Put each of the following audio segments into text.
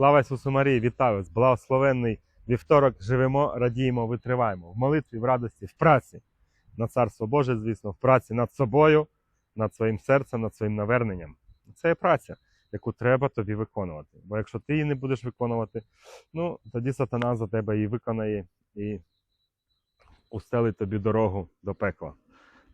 Слава Ісусу Марії, вітаю вас! Благословенний вівторок живемо, радіємо, витриваємо в молитві, в радості, в праці на Царство Боже, звісно, в праці над собою, над своїм серцем, над своїм наверненням. Це є праця, яку треба тобі виконувати. Бо якщо ти її не будеш виконувати, ну тоді сатана за тебе її виконає і устелить тобі дорогу до пекла.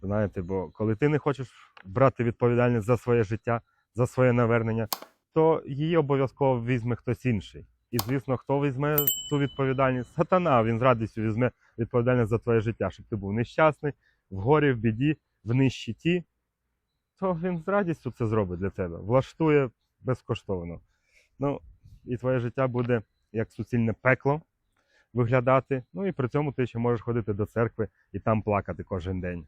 Знаєте, бо коли ти не хочеш брати відповідальність за своє життя, за своє навернення, то її обов'язково візьме хтось інший. І, звісно, хто візьме цю відповідальність? Сатана, він з радістю візьме відповідальність за твоє життя, щоб ти був нещасний, в горі, в біді, в нищеті. То він з радістю це зробить для тебе, влаштує безкоштовно. Ну, і твоє життя буде як суцільне пекло виглядати. Ну і при цьому ти ще можеш ходити до церкви і там плакати кожен день.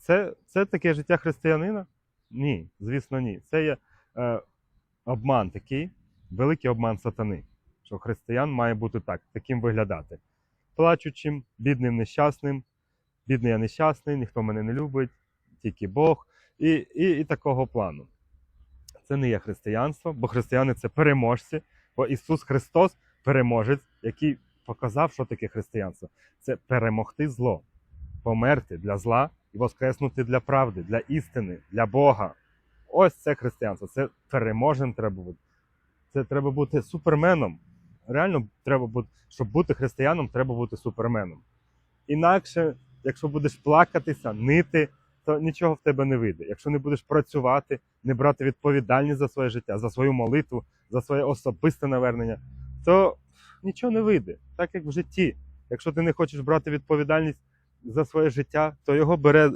Це, це таке життя християнина? Ні, звісно, ні. Це є е, обман такий, великий обман сатани, що християн має бути так, таким виглядати. Плачучим, бідним, нещасним, бідний я нещасний, ніхто мене не любить, тільки Бог, і, і, і такого плану. Це не є християнство, бо християни це переможці, бо Ісус Христос переможець, який показав, що таке християнство. Це перемогти зло, померти для зла і воскреснути для правди, для істини, для Бога. Ось це християнство. Це переможним треба бути. Це треба бути суперменом. Реально треба бути, щоб бути християном, треба бути суперменом. Інакше, якщо будеш плакатися, нити, то нічого в тебе не вийде. Якщо не будеш працювати, не брати відповідальність за своє життя, за свою молитву, за своє особисте навернення, то нічого не вийде. Так як в житті. Якщо ти не хочеш брати відповідальність за своє життя, то його бере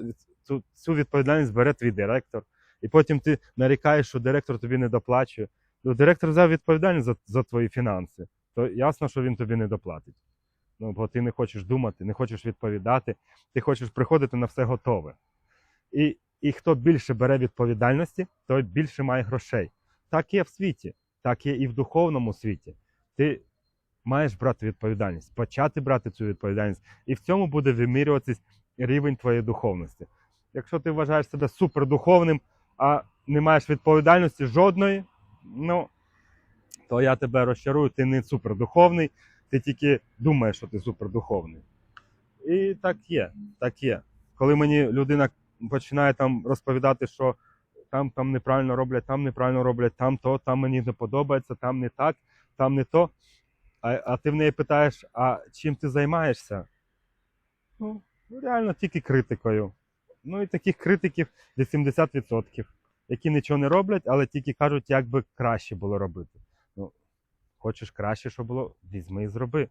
цю, відповідальність бере твій директор. І потім ти нарікаєш, що директор тобі не доплачує. Ну, директор взяв відповідальність за, за твої фінанси, то ясно, що він тобі не доплатить. Ну, бо ти не хочеш думати, не хочеш відповідати, ти хочеш приходити на все готове. І, і хто більше бере відповідальності, той більше має грошей. Так є в світі, так є і в духовному світі. Ти маєш брати відповідальність, почати брати цю відповідальність, і в цьому буде вимірюватись рівень твоєї духовності. Якщо ти вважаєш себе супердуховним, а не маєш відповідальності жодної, ну то я тебе розчарую, ти не супердуховний, ти тільки думаєш, що ти супердуховний. І так є, так є. Коли мені людина починає там розповідати, що там, там неправильно роблять, там неправильно роблять, там то, там мені не подобається, там не так, там не то. А, а ти в неї питаєш, а чим ти займаєшся? Ну, реально тільки критикою. Ну і таких критиків 80%, які нічого не роблять, але тільки кажуть, як би краще було робити. Ну, хочеш краще, щоб було, візьми і зроби.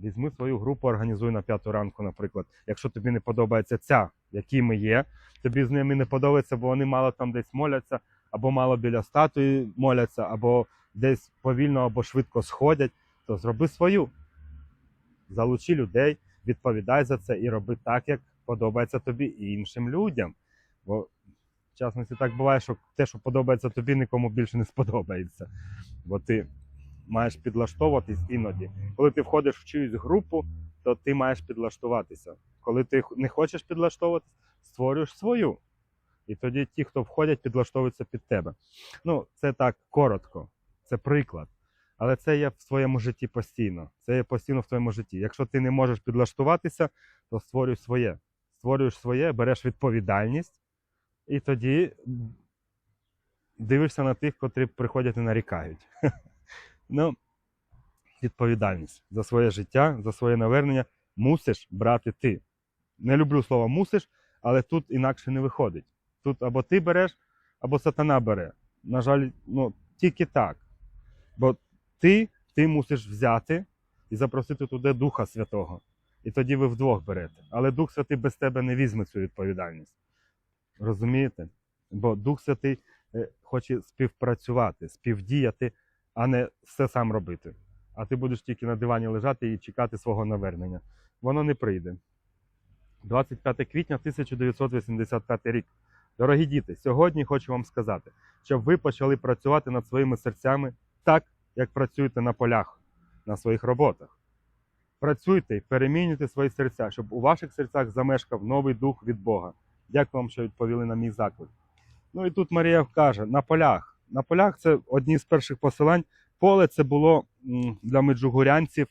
Візьми свою групу, організуй на п'яту ранку, наприклад. Якщо тобі не подобається ця, які ми є, тобі з ними не подобається, бо вони мало там десь моляться, або мало біля статуї моляться, або десь повільно або швидко сходять, то зроби свою. Залучи людей, відповідай за це і роби так, як подобається тобі і іншим людям. Бо в частності так буває, що те, що подобається тобі, нікому більше не сподобається. Бо ти маєш підлаштовуватись іноді. Коли ти входиш в чиюсь групу, то ти маєш підлаштуватися. Коли ти не хочеш підлаштовуватись, створюєш свою. І тоді ті, хто входять, підлаштовуються під тебе. Ну, це так коротко, це приклад. Але це є в твоєму житті постійно. Це є постійно в твоєму житті. Якщо ти не можеш підлаштуватися, то створюй своє. Створюєш своє, береш відповідальність, і тоді дивишся на тих, котрі приходять і нарікають. Ну, відповідальність за своє життя, за своє навернення мусиш брати ти. Не люблю слово мусиш, але тут інакше не виходить. Тут або ти береш, або сатана бере. На жаль, ну, тільки так. Бо ти, ти мусиш взяти і запросити туди Духа Святого. І тоді ви вдвох берете. Але Дух Святий без тебе не візьме цю відповідальність. Розумієте? Бо Дух Святий е, хоче співпрацювати, співдіяти, а не все сам робити. А ти будеш тільки на дивані лежати і чекати свого навернення. Воно не прийде. 25 квітня 1985 рік. Дорогі діти, сьогодні хочу вам сказати, щоб ви почали працювати над своїми серцями так, як працюєте на полях, на своїх роботах. Працюйте перемінюйте свої серця, щоб у ваших серцях замешкав новий дух від Бога. Дякую вам, що відповіли на мій заклик. Ну і тут Марія каже: на полях. На полях це одні з перших посилань поле це було для меджугорянців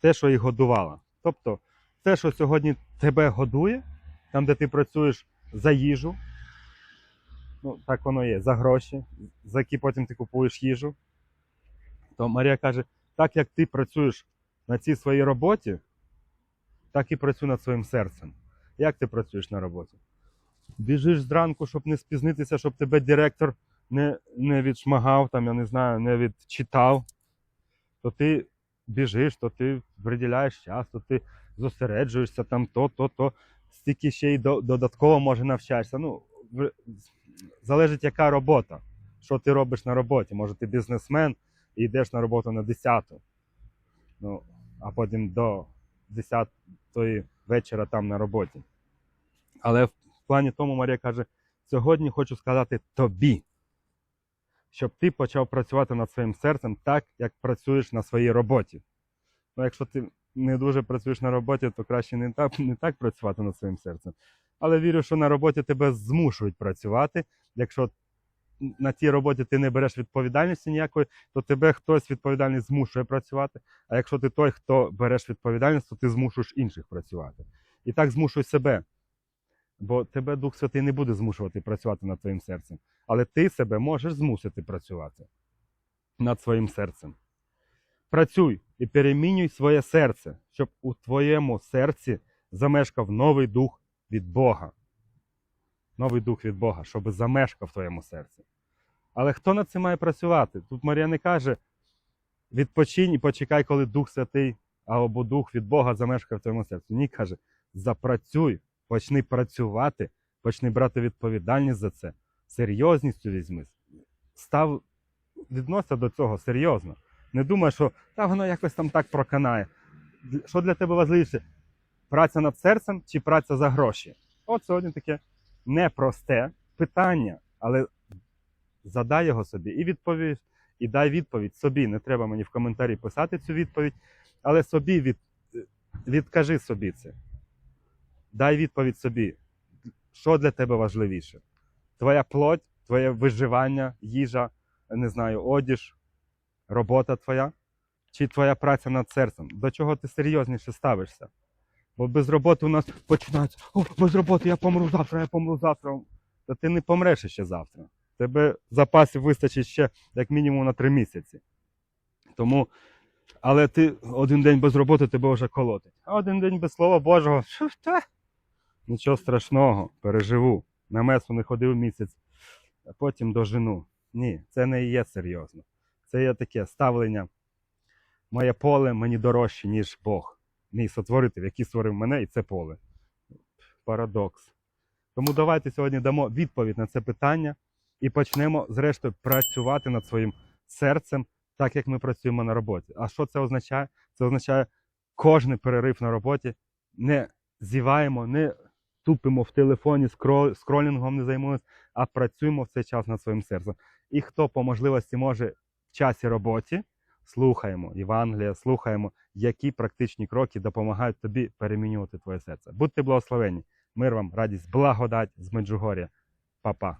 те, що їх годувало. Тобто, те, що сьогодні тебе годує, там, де ти працюєш за їжу, ну так воно є, за гроші, за які потім ти купуєш їжу. То Марія каже: так як ти працюєш на цій своїй роботі, так і працюй над своїм серцем. Як ти працюєш на роботі? Біжиш зранку, щоб не спізнитися, щоб тебе директор не, не відшмагав, там, я не знаю, не відчитав, то ти біжиш, то ти приділяєш час, то ти зосереджуєшся там то, то, то, стільки ще й до- додатково може навчаєшся. Ну, залежить, яка робота, що ти робиш на роботі. Може, ти бізнесмен і йдеш на роботу на 10, ну, а потім до 10 вечора там на роботі. Але в плані тому Марія каже: сьогодні хочу сказати тобі, щоб ти почав працювати над своїм серцем так, як працюєш на своїй роботі. Ну, якщо ти не дуже працюєш на роботі, то краще не так, не так працювати над своїм серцем. Але вірю, що на роботі тебе змушують працювати. Якщо на тій роботі ти не береш відповідальності ніякої, то тебе хтось відповідальний змушує працювати. А якщо ти той, хто береш відповідальність, то ти змушуєш інших працювати. І так змушуй себе. Бо тебе Дух Святий не буде змушувати працювати над твоїм серцем. Але ти себе можеш змусити працювати над своїм серцем. Працюй і перемінюй своє серце, щоб у твоєму серці замешкав новий дух від Бога. Новий дух від Бога, щоб замешкав в твоєму серці. Але хто над цим має працювати? Тут Марія не каже: відпочинь і почекай, коли Дух Святий або Дух від Бога замешкає в твоєму серці. Ні, каже, запрацюй, почни працювати, почни брати відповідальність за це, серйозністю візьми. Став, відносся до цього серйозно. Не думай, що та воно якось там так проканає. Що для тебе важливіше? Праця над серцем чи праця за гроші? От сьогодні таке непросте питання, але задай його собі і відповіш, і дай відповідь собі. Не треба мені в коментарі писати цю відповідь, але собі від, відкажи собі це. Дай відповідь собі, що для тебе важливіше? Твоя плоть, твоє виживання, їжа, не знаю, одіж, робота твоя, чи твоя праця над серцем? До чого ти серйозніше ставишся? Бо без роботи у нас починається, о, без роботи я помру завтра, я помру завтра. Та ти не помреш ще завтра. Тебе запасів вистачить ще як мінімум на три місяці. Тому, але ти один день без роботи тебе вже колотить. А один день без слова Божого? Нічого страшного, переживу. На месу не ходив місяць, а потім дожену. Ні, це не є серйозно. Це є таке ставлення. Моє поле мені дорожче, ніж Бог. Мій сотворитель, який створив мене і це поле. Парадокс. Тому давайте сьогодні дамо відповідь на це питання і почнемо, зрештою, працювати над своїм серцем, так як ми працюємо на роботі. А що це означає? Це означає кожний перерив на роботі не зіваємо, не тупимо в телефоні, скрол, скролінгом не займаємося, а працюємо в цей час над своїм серцем. І хто по можливості може в часі роботі, слухаємо Євангелія, слухаємо, які практичні кроки допомагають тобі перемінювати твоє серце. Будьте благословені. Мир вам, радість, благодать з Меджугор'я. Па-па.